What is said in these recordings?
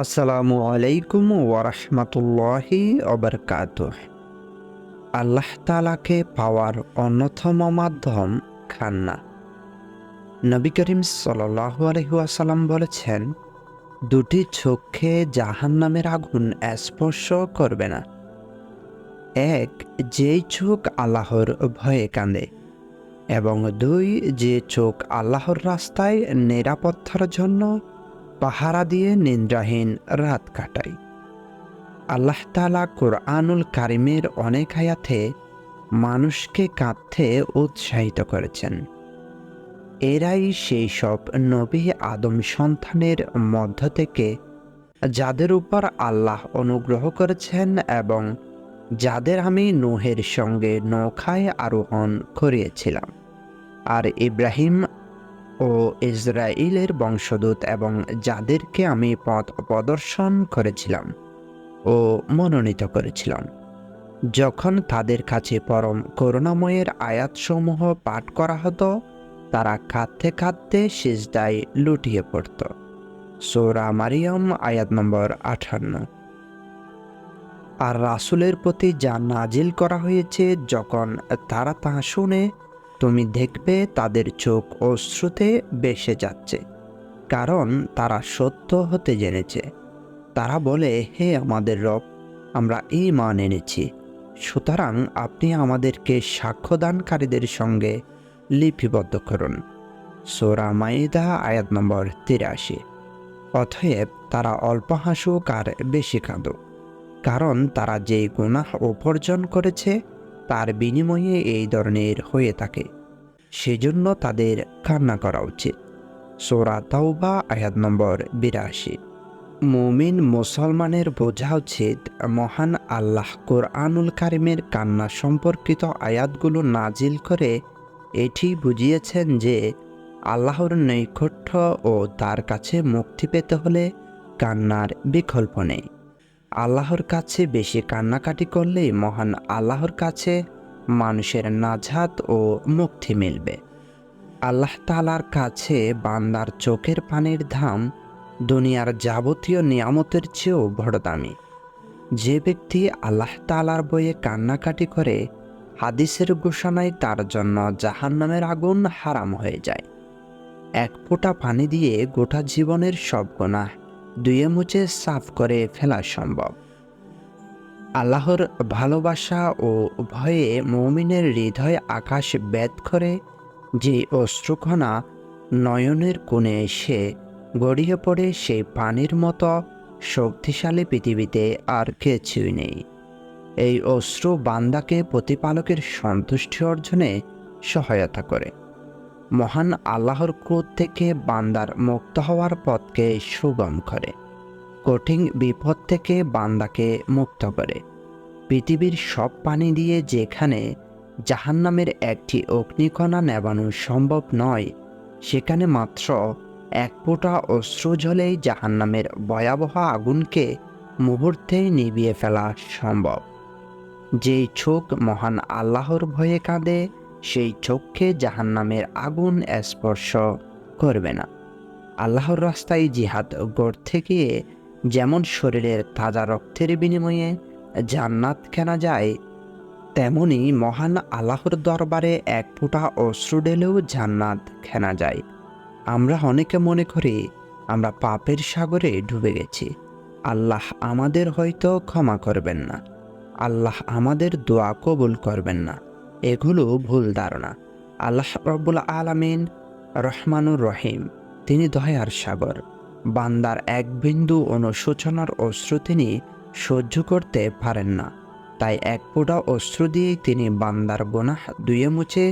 আসসালামু আলাইকুম ওয়ারহমতুল্লাহি অবরকাত আল্লাহ তালাকে পাওয়ার অন্যতম মাধ্যম খান্না। নবী করিম সাল্লাহ আলহিহাসাল্লাম বলেছেন, দুটি চোখে জাহান নামের আগুন স্পর্শ করবে না। এক যেই চোখ আল্লাহর ভয়ে কাঁদে, এবং দুই, যে চোখ আল্লাহর রাস্তায় নিরাপত্তার জন্য পাহারা দিয়ে নিন্দ্রাহীন রাত কাটাই। আল্লাহ তালা কোরআনুল কারিমের অনেক আয়াতে মানুষকে কাঁদতে উৎসাহিত করেছেন। এরাই সেই সব নবী আদম সন্তানের মধ্য থেকে যাদের উপর আল্লাহ অনুগ্রহ করেছেন এবং যাদের আমি নোহের সঙ্গে নৌকায় আরোহণ করিয়েছিলাম। আর ইব্রাহিম ও ইসরায়েলের বংশদূত এবং যাদেরকে আমি পথ প্রদর্শন করেছিলাম ও মনোনীত করেছিলাম। যখন তাদের কাছে পরম করুণাময়ের আয়াতসমূহ পাঠ করা হতো, তারা কাঁদতে কাঁদতে সিজদায় লুটিয়ে পড়ত। সৌরা মারিয়াম, আয়াত নম্বর আঠান্ন। আর রাসুলের প্রতি যা নাজিল করা হয়েছে, যখন তারা তা শুনে তুমি দেখবে তাদের চোখ অশ্রুতে বেসে যাচ্ছে, কারণ তারা সত্য হতে জেনেছে। তারা বলে, হে আমাদের রব, আমরা এই মান এনেছি। সুতরাং আপনি আমাদেরকে সাক্ষ্যদানকারীদের সঙ্গে লিপিবদ্ধ করুন। সোরা মাইদা, আয়াত নম্বর তিরাশি। অতএব তারা অল্প হাসুক আর বেশি কাঁদুক, কারণ তারা যে গুনাহ উপার্জন করেছে তার বিনিময়ে এই ধরনের হয়ে থাকে। সেজন্য তাদের কান্না করা উচিত। সোরা তাওবা, আয়াত নম্বর বিরাশি। মুমিন মুসলমানের বোঝা উচিত মহান আল্লাহ কোরআনুল কারিমের কান্না সম্পর্কিত আয়াতগুলো নাজিল করে এটি বুঝিয়েছেন যে আল্লাহর নৈকট্য ও তার কাছে মুক্তি পেতে হলে কান্নার বিকল্প নেই। আল্লাহর কাছে বেশি কান্নাকাটি করলেই মহান আল্লাহর কাছে মানুষের নাজাত ও মুক্তি মিলবে। আল্লাহ তালার কাছে বান্দার চোখের পানির ধাম দুনিয়ার যাবতীয় নিয়ামতের চেয়েও বড় দামি। যে ব্যক্তি আল্লাহ তালার বইয়ে কান্নাকাটি করে, হাদিসের ঘোষণায় তার জন্য জাহান্নামের আগুন হারাম হয়ে যায়। এক ফোঁটা পানি দিয়ে গোটা জীবনের সব গোনা দুয়ে মুচে সাফ করে ফেলা সম্ভব। আল্লাহর ভালোবাসা ও ভয়ে মৌমিনের হৃদয় আকাশ ব্যাদ করে যে অশ্রুকণা নয়নের কোণে এসে গড়িয়ে পড়ে সেই পানির মতো শক্তিশালী পৃথিবীতে আর কিছুই নেই। এই অশ্রু বান্দাকে প্রতিপালকের সন্তুষ্টি অর্জনে সহায়তা করে। মহান আল্লাহর ক্রোধ থেকে বান্দার মুক্ত হওয়ার পথকে সুগম করে, কঠিন বিপদ থেকে বান্দাকে মুক্ত করে। পৃথিবীর সব পানি দিয়ে যেখানে জাহান্নামের একটি অগ্নিকণা নেবানো সম্ভব নয়, সেখানে মাত্র এক ফোঁটা অশ্রু জলেই জাহান্নামের ভয়াবহ আগুনকে মুহূর্তেই নিভিয়ে ফেলা সম্ভব। যেই চোখ মহান আল্লাহর ভয়ে কাঁদে সেই চোখকে জাহান্নামের আগুন স্পর্শ করবে না। আল্লাহর রাস্তায় জিহাদ গড়তে গিয়ে যেমন শরীরের তাজা রক্তের বিনিময়ে জান্নাত কেনা যায়, তেমনি মহান আল্লাহর দরবারে এক ফোঁটা অশ্রু ডেলেও জান্নাত কেনা যায়। আমরা অনেকে মনে করি, আমরা পাপের সাগরে ডুবে গেছি। আল্লাহ আমাদের হয়তো ক্ষমা করবেন না। আল্লাহ আমাদের দোয়া কবুল করবেন না। এগুলো ভুল ধারণা। আল্লাহ রব্বুল আলমিন রহমানুর রহিম, তিনি দয়ার সাগর। বান্দার এক বিন্দু অনুশোচনার অশ্রু তিনি সহ্য করতে পারেন না। তাই এক ফোঁটা অশ্রু দিয়েই তিনি বান্দার গোনাহ দুয়ে মুছে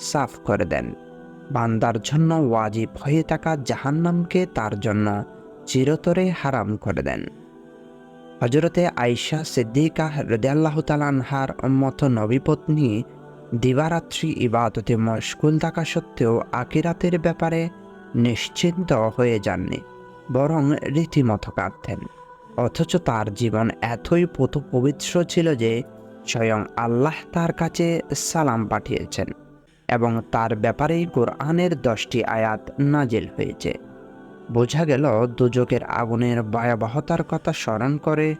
সাফ করে দেন। বান্দার জন্য ওয়াজিব হয়ে থাকা জাহান্নামকে তার জন্য চিরতরে হারাম করে দেন। হজরতে আয়সা সিদ্দিকা হৃদয়াল্লাহ তালানহার মতো নবীপত্নী দিবারাত্রি ইবাদতে মশগুল থাকা সত্ত্বেও আকিরাতের ব্যাপারে নিশ্চিন্ত হয়ে যাননি, বরং রীতিমতো কাঁদতেন। অথচ তার জীবন এতই পত, পবিত্র ছিল যে স্বয়ং আল্লাহ তার কাছে সালাম পাঠিয়েছেন এবং তার ব্যাপারেই কোরআনের দশটি আয়াত নাজিল হয়েছে। বোঝা গেল দুযোগের আগুনের ভয়াবহতার কথা স্মরণ করে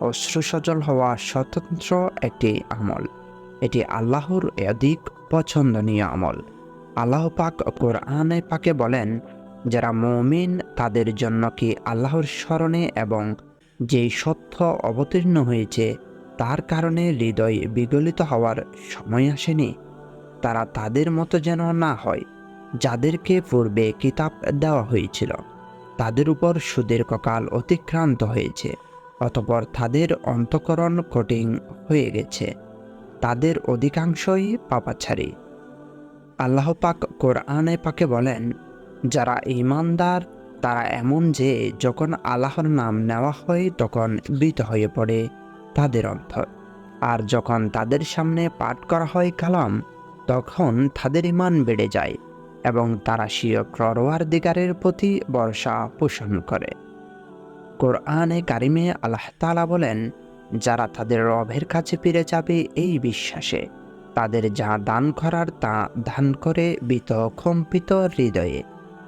অশ্রুসজল হওয়া স্বতন্ত্র একটি আমল। এটি আল্লাহর অধিক পছন্দনীয় আমল। আল্লাহ পাক কোরআনে পাকে বলেন, যারা মমিন, তাদের জন্য কি আল্লাহর স্মরণে এবং যেই সত্য অবতীর্ণ হয়েছে, তার কারণে হৃদয় বিগলিত হওয়ার সময় আসেনি? তারা তাদের মতো যেন না হয়, যাদেরকে পূর্বে কিতাব দেওয়া হয়েছিল, তাদের উপর সুদীর্ঘ কাল অতিক্রান্ত হয়েছে, অতপর তাদের অন্তকরণ কঠিন হয়ে গেছে। তাদের অধিকাংশই পাপাছাড়ি আল্লাহ পাক কোরআনে পাকে বলেন, যারা ইমানদার তারা এমন যে যখন আল্লাহর নাম নেওয়া হয় তখন বৃত হয়ে পড়ে তাদের অন্তর। আর যখন তাদের সামনে পাঠ করা হয় কালাম, তখন তাদের ইমান বেড়ে যায় এবং তারা স্বীয় ক্ররোয়ার দিগারের প্রতি বর্ষা পোষণ করে। কোরআনে কারিমে আল্লাহ তালা বলেন যারা তাদের রবের কাছে ফিরে যাবে এই বিশ্বাসে, তাদের যা দান করার তা দান করে বিত কম্পিত হৃদয়ে,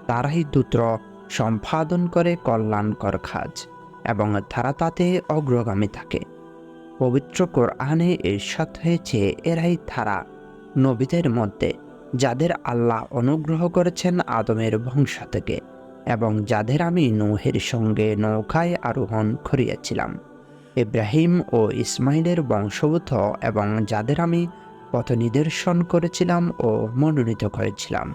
তারাই দ্রুত সম্পাদন করে কল্যাণকর কাজ এবং তারা তাতে অগ্রগামী থাকে। পবিত্র কোরআনে ঈর্ষাদ হয়েছে, এরাই তারা নবীদের মধ্যে, যাদের আল্লাহ অনুগ্রহ করেছেন আদমের বংশ থেকে, এবং যাদের আমি নৌহের সঙ্গে নৌকায় আরোহণ করিয়াছিলাম। ইব্রাহিম ও ইসমাইলের বংশভূত এবং যাদের আমি পথ নিদর্শন করেছিলাম ও মনোনীত করেছিলাম।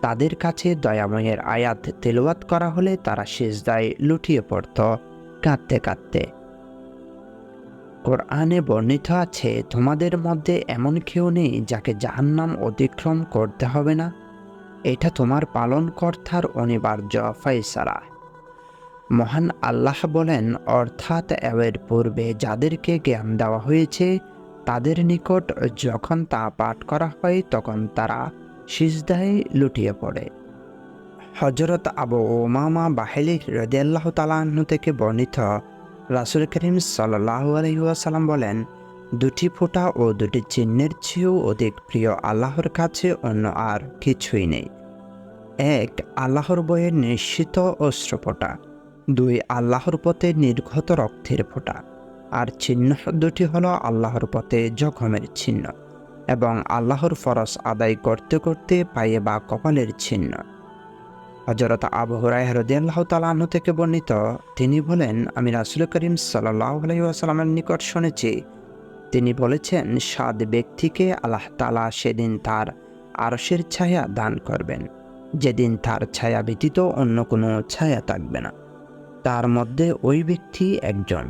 তাদের কাছে দয়াময়ের আয়াত তেলাওয়াত করা হলে তারা শেষ সেজদায় লুটিয়ে পড়ত কাঁদতে কাঁদতে। কোরআনে বর্ণিত আছে, তোমাদের মধ্যে এমন কেউ নেই যাকে জাহান্নাম অতিক্রম করতে হবে না। এটা তোমার পালনকর্তার অনিবার্য ফয়সালা। মহান আল্লাহ বলেন, অর্থাৎ এর পূর্বে যাদেরকে জ্ঞান দেওয়া হয়েছে, তাদের নিকট যখন তা পাঠ করা হয়, তখন তারা সিজদায় লুটিয়ে পড়ে। হজরত আবু ওমামা বাহেলি রদিয়াল্লাহ তালাহ্ন থেকে বর্ণিত রাসুল করিম সাল্লাহ আলহিউসালাম বলেন, দুটি ফোঁটা ও দুটি চিহ্নের চেয়েও অধিক প্রিয় আল্লাহর কাছে অন্য আর কিছুই নেই। এক, আল্লাহর বইয়ের নিশ্চিত অস্ত্রফোঁটা। দুই আল্লাহর পথে নির্গত রক্তের ফোঁটা। আর চিহ্ন দুটি হলো আল্লাহর পথে জখমের চিহ্ন এবং আল্লাহর ফরস আদায় করতে করতে পায়ে বা কপালের চিহ্ন হজরত আবু হুরাই হরদিয়াল্লাহ তালাহ থেকে বর্ণিত, তিনি বলেন, আমি রাসুল করিম সাল্লাহ নিকট শুনেছি। তিনি বলেছেন সাদ ব্যক্তিকে আল্লাহ তালা সেদিন তার আরশের ছায়া দান করবেন। যেদিন তার ছায়া ব্যতীত অন্য কোনো ছায়া থাকবে না। তার মধ্যে ওই ব্যক্তি একজন,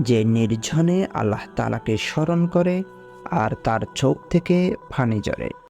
যে নির্জনে আল্লাহ তালাকে স্মরণ করে আর তার চোখ থেকে ফানি জড়ে